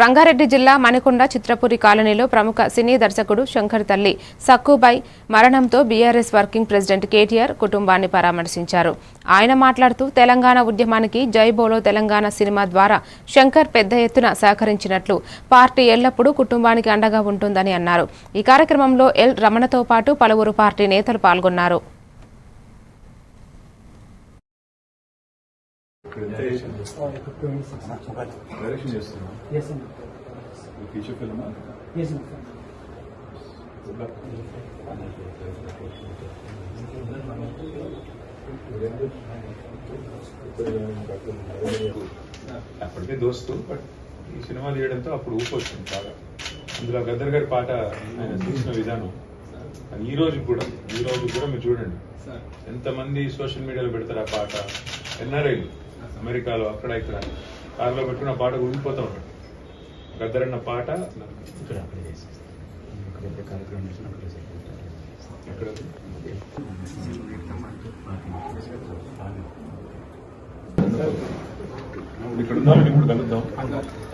రంగారెడ్డి జిల్లా మణికొండ చిత్రపురి కాలనీలో ప్రముఖ సినీ దర్శకుడు శంకర్ తల్లి సక్కుబాయ్ మరణంతో బీఆర్ఎస్ వర్కింగ్ ప్రెసిడెంట్ కేటీఆర్ కుటుంబాన్ని పరామర్శించారు. ఆయన మాట్లాడుతూ తెలంగాణ ఉద్యమానికి జై బోలో తెలంగాణ సినిమా ద్వారా శంకర్ పెద్ద ఎత్తున సహకరించినట్లు పార్టీ ఎల్లప్పుడూ కుటుంబానికి అండగా ఉంటుందని అన్నారు. ఈ కార్యక్రమంలో ఎల్ రమణతో పాటు పలువురు పార్టీ నేతలు పాల్గొన్నారు. డైరెక్షన్ చేస్తున్నా Yes, sir. Feature film Yes, sir. అప్పటికే దోస్తు బట్ ఈ సినిమా తీయడంతో అప్పుడు ఊపు వచ్చింది బాగా. అందులో గద్దర్ గారి పాట ఆయన తీసిన విధానం. అది ఈ రోజు కూడా ఈ రోజు కూడా మీరు చూడండి. ఎంతమంది సోషల్ మీడియాలో పెడతారు ఆ పాట? ఎన్ఆర్ఐలు అమెరికాలో అక్కడ ఇక్కడ కారులో పెట్టుకుని ఆ పాట ఊగిపోతూ ఉంటాడు గద్దర్ అన్న పాట ఇక్కడ అక్కడ చేసేస్తాం ఇక్కడ ఎప్పుడు కార్యక్రమం ఎక్కడ ఇక్కడ ఉన్న వాళ్ళని ఇప్పుడు కలుద్దాం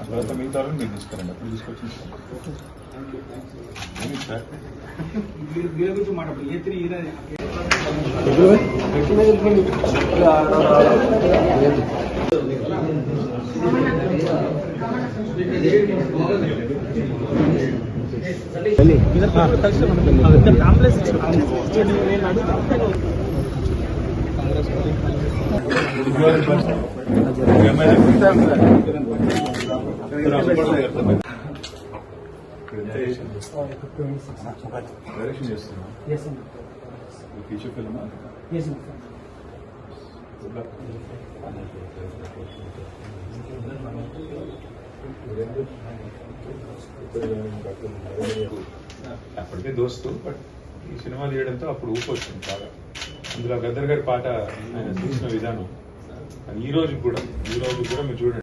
తర్వాత మిగతా వాళ్ళని మీరు తీసుకురండి అప్పుడు తీసుకొచ్చి ఇస్తాం. ఏమి సార్ వీళ్ళ వీళ్ళ గురించి మాట్లాడు ఏ త్రీ ఈయన డైరెక్షన్ చేస్తున్నా ఎస్ ఫీచర్ ఫిల్మ్ ఎస్ అప్పటికే దోస్తు బట్ ఈ సినిమా తీయడంతో అప్పుడు ఊపు వచ్చింది బాగా. అందులో గద్దర్ గారి పాట ఆయన తీసిన విధానం. అది ఈ రోజు కూడా ఈ రోజు కూడా మీరు చూడండి.